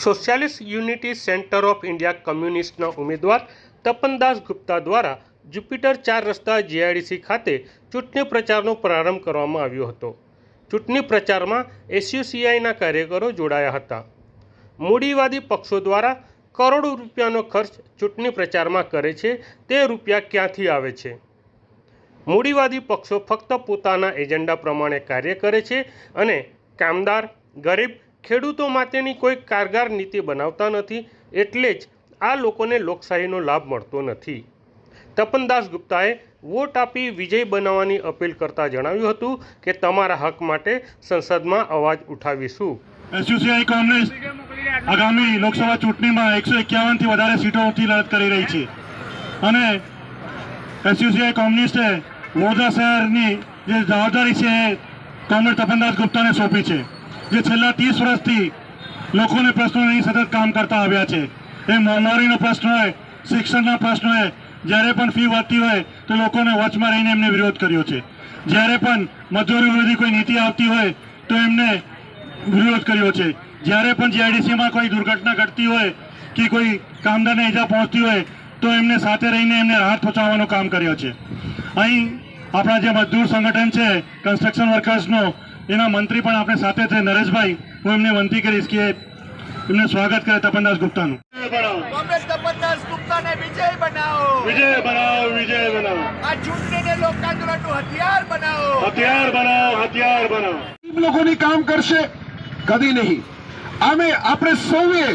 Socialist unity centre of India કમ્યુનિસ્ટના ઉમેદવાર તપનદાસ ગુપ્તા દ્વારા Jupiter ચાર રસ્તા જીઆઈડીસી ખાતે ચૂંટણી પ્રચારનો પ્રારંભ કરવામાં આવ્યો હતો. ચૂંટણી પ્રચારમાં એસયુસીઆઈના કાર્યકરો જોડાયા હતા. મૂડીવાદી પક્ષો દ્વારા કરોડો રૂપિયાનો ખર્ચ ચૂંટણી પ્રચારમાં કરે છે, તે રૂપિયા ક્યાંથી આવે છે? મૂડીવાદી પક્ષો ફક્ત પોતાના એજન્ડા પ્રમાણે કાર્ય કરે છે અને કામદાર, ગરીબ ખેડૂતો માટેની કોઈ કારગર નીતિ બનાવતા નથી, એટલે જ આ લોકોને લોકશાહીનો લાભ મળતો નથી. તપનદાસ ગુપ્તાએ વોટ આપી વિજય બનાવવાની અપીલ કરતા જણાવ્યું હતું કે તમારા હક માટે સંસદમાં અવાજ ઉઠાવીશું. એસયુસીઆઈ કોંગ્રેસ આગામી લોકસભા ચૂંટણીમાં એકસો એકાવનથી વધારે સીટોથી લડત કરી રહી છે. અને એસયુસીઆઈ કોમ્યુનિસ્ટે વડોદરા શહેરની જે જવાબદારી છે એ કોમરેડ તપનદાસ ગુપ્તાને સોંપી છે. જે છેલ્લા ત્રીસ વર્ષથી લોકોને પ્રશ્નોની સતત કામ કરતા આવ્યા છે. એ મોંઘવારીનો પ્રશ્ન હોય, શિક્ષણના પ્રશ્ન હોય, જ્યારે પણ ફી વધતી હોય, તો લોકોને વચમાં રહીને એમને વિરોધ કર્યો છે. જ્યારે પણ મજૂરી વિરોધી કોઈ નીતિ આવતી હોય, તો એમને વિરોધ કર્યો છે. જ્યારે પણ જીઆઈડીસીમાં કોઈ દુર્ઘટના ઘટતી હોય, કે કોઈ કામદારને ઈજા પહોંચતી હોય, તો એમને સાથે રહીને એમને રાહત પહોંચાડવાનું કામ કર્યો છે. અહીં આપણા જે મજદૂર સંગઠન છે કન્સ્ટ્રક્શન વર્કર્સનો એના મંત્રી પણ આપણે સાથે છે નરેશભાઈ. હું એમને વિનંતી કરીશ કે એમને સ્વાગત કરે તપનદાસ ગુપ્તાનું. કોંગ્રેસ તપનદાસ ગુપ્તાને વિજય બનાવો. વિજય બનાવો વિજય બનાવો. આ ચૂંટણીને લોક હથિયાર બનાવો. હથિયાર બનાવો હથિયાર બનાવો. લોકોની કામ કરશે કદી નહીં. આમે આપણે સૌએ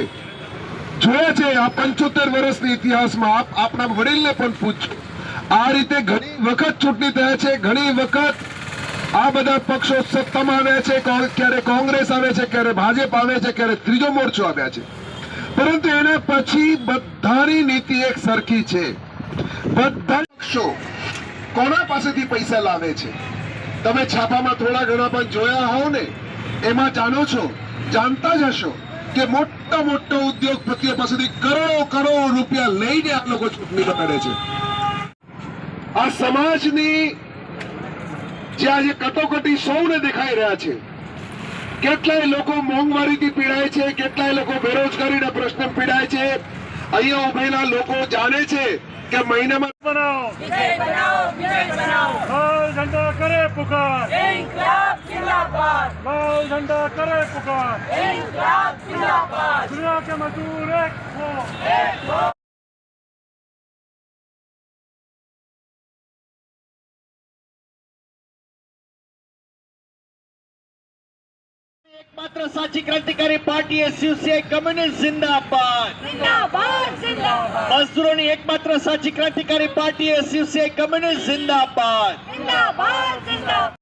જોયા છે આ પંચોતેર વર્ષની ઇતિહાસમાં આપ આપણા વડીલને પણ પૂછો આ રીતે ઘણી વખત ચૂંટણી થયા છે ઘણી વખત આ બધા પક્ષો સત્તામાં આવ્યા છે ક્યારે કોંગ્રેસ આવે છે, ક્યારે ભાજપ આવે છે, ક્યારે ત્રીજો મોરચો આવ્યા છે. પરંતુ એના પછી બધાની નીતિ એક સરખી છે. બધા પક્ષો કોના પાસેથી પૈસા લાવે છે? તમે છાપામાં થોડા ઘણા પણ જોયા હોવ ને, એમાં જાણો છો, જાણતા જ હશો કે મોટા મોટા ઉદ્યોગપતિઓ પાસેથી કરોડો કરોડો રૂપિયા લઈને આ લોકો ચૂંટણી લડે છે. આ સમાજની જે આજે કટોકટી સૌને દેખાઈ રહ્યા છે. કેટલાય લોકો મોંઘવારીથી પીડાય છે કેટલાય લોકો બેરોજગારીના પ્રશ્ન પીડાય છે. અહીંયા ઉભેલા લોકો જાણે છે કે મહિનામાં બનાવો. ઝંડા કરે પુકાર. લાલ ઝંડા કરે પુકાર. એકમાત્ર સાચી ક્રાંતિકારી પાર્ટી એ શિવસેના કમ્યુનિસ્ટ જિંદાબાદ. જિંદાબાદ જિંદાબાદ. મજદૂરોની એકમાત્ર સાચી ક્રાંતિકારી પાર્ટી એ શિવસેના કમ્યુનિસ્ટ જિંદાબાદ. જિંદાબાદ જિંદાબાદ.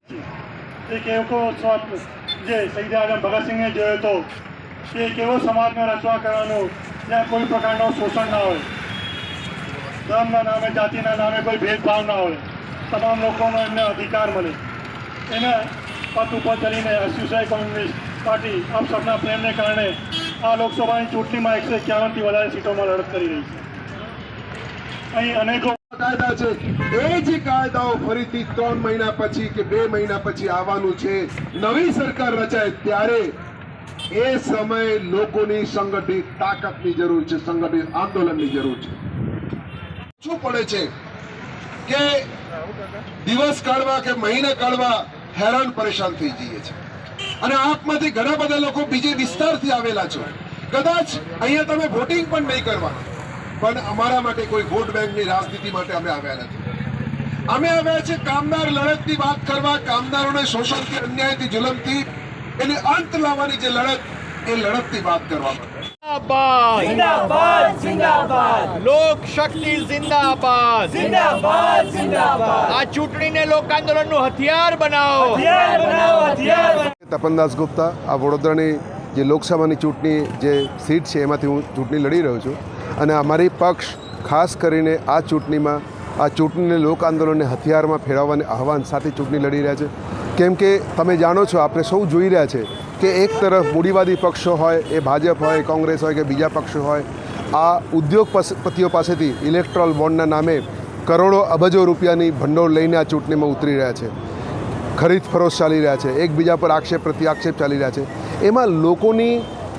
એક એવો સ્વાત જે શહીદ આઝમ ભગતસિંહે જોયો હતો કે એક એવો રચવા કરવાનો જ્યાં કોઈ પ્રકારનું શોષણ ના હોય. ધર્મના નામે જાતિના નામે કોઈ ભેદભાવ ના હોય. તમામ લોકોનો એમને અધિકાર મળે. એને પદ ઉપર ચડીને એસોસિએટ કોંગ્રેસ પાર્ટી આપ સૌના પ્રેમને કારણે આ લોકસભાની ચૂંટણીમાં એકસો એકાવનથી વધારે સીટોમાં લડત કરી રહી છે. અહીં અનેકો કાયદા છે. એ જ કાયદાઓ ફરીથી ત્રણ મહિના પછી કે બે મહિના પછી આવવાનું છે. નવી સરકાર રચાય ત્યારે એ સમયે લોકોની સંગઠિત તાકાતની જરૂર છે, સંગઠિત આંદોલનની જરૂર છે. શું પડે છે? કે દિવસ કાઢવા કે મહિના કાઢવા હેરાન પરેશાન થઈ જઈએ છે અને આપમાંથી ઘણા બધા લોકો બીજે વિસ્તારથી આવેલા છો કદાચ અહીંયા તમે વોટિંગ પણ નહીં કરવા પણ અમારા માટે કોઈ વોટ બેંકની રાજનીતિ માટે અમે આવ્યા નથી અમે આવ્યા છે કામદાર લડતની વાત કરવા કામદારોને શોષણથી અન્યાયથી જુલમથી એની અંત લાવવાની જે લડત એ લડતની વાત કરવા માટે જિંદાબાદ जिंदाबाद जिंदाबाद લોક શક્તિ જિંદાબાદ जिंदाबाद जिंदाबाद આ ચૂંટણીને લોક આંદોલનનું હથિયાર બનાવો हथियार बनाओ हथियार તપનદાસ ગુપ્તા, આ વડોદરાની જે લોકસભાની ચૂંટણી જે સીટ છે, એમાંથી હું ચૂંટણી લડી રહ્યો છું. અને અમારી પક્ષ, ખાસ કરીને આ ચૂંટણીમાં, આ ચૂંટણીને લોક આંદોલનને હથિયારમાં ફેરવવાની આહવાન સાથે ચૂંટણી લડી રહ્યા છે. કેમ કે તમે જાણો છો, આપણે સૌ જોઈ રહ્યા છે કે એક તરફ મૂડીવાદી પક્ષો હોય, એ ભાજપ હોય, કોંગ્રેસ હોય કે બીજા પક્ષો હોય, આ ઉદ્યોગપતિઓ પાસેથી ઇલેક્ટ્રોલ બોન્ડના નામે કરોડો અબજો રૂપિયાની ભંડોળ લઈને આ ચૂંટણીમાં ઉતરી રહ્યા છે. ખરીદ ફરોશ ચાલી રહ્યા છે, એકબીજા પર આક્ષેપ પ્રત્યાક્ષેપ ચાલી રહ્યા છે. એમાં લોકોની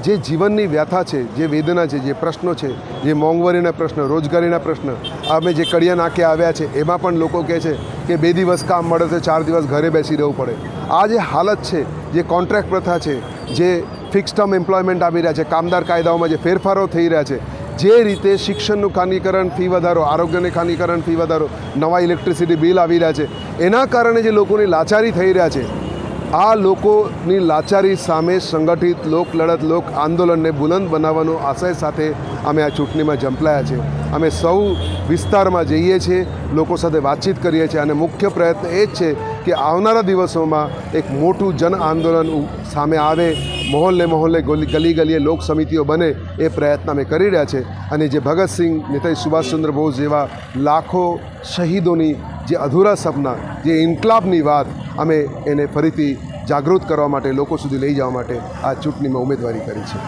જે જીવનની વ્યથા છે, જે વેદના છે, જે પ્રશ્નો છે, જે મોંઘવારીના પ્રશ્ન, રોજગારીના પ્રશ્ન, અમે જે કડિયા નાકે આવ્યા છે, એમાં પણ લોકો કહે છે કે બે દિવસ કામ મળે તો ચાર દિવસ ઘરે બેસી રહેવું પડે. આ જે હાલત છે, જે કોન્ટ્રાક્ટ પ્રથા છે, જે ફિક્સ ટર્મ એમ્પ્લોયમેન્ટ આવી રહ્યા છે, કામદાર કાયદાઓમાં જે ફેરફારો થઈ રહ્યા છે જે રીતે શિક્ષણનું ખાનગીકરણ ફી વધારો, આરોગ્યને ખાનગીકરણ ફી વધારો, નવા ઇલેક્ટ્રિસિટી બિલ આવી રહ્યા છે, એના કારણે જે લોકોની લાચારી થઈ રહ્યા છે આ લોકોની લાચારી સામે સંગઠિત લોક લડત, લોક આંદોલનને બુલંદ બનાવવાનો આશય સાથે અમે આ ચૂંટણીમાં ઝંપલાયા છે. અમે સૌ વિસ્તારમાં જઈએ છીએ, લોકો સાથે વાતચીત કરીએ છીએ અને મુખ્ય પ્રયત્ન એ જ છે કે આવનારા દિવસોમાં એક મોટું જન આંદોલન સામે આવે, મહોલ્લે મહોલ્લે ગલી ગલીએ લોક સમિતિઓ બને એ પ્રયત્ન અમે કરી રહ્યા છે. અને જે ભગતસિંહ નેતાજી સુભાષચંદ્ર બોઝ જેવા લાખો શહીદોની જે અધૂરા સપના, જે ઇન્કલાબની વાત અમે એને ફરીથી જાગૃત કરવા માટે લોકો સુધી લઈ જવા માટે આ ચૂંટણીમાં ઉમેદવારી કરી છે.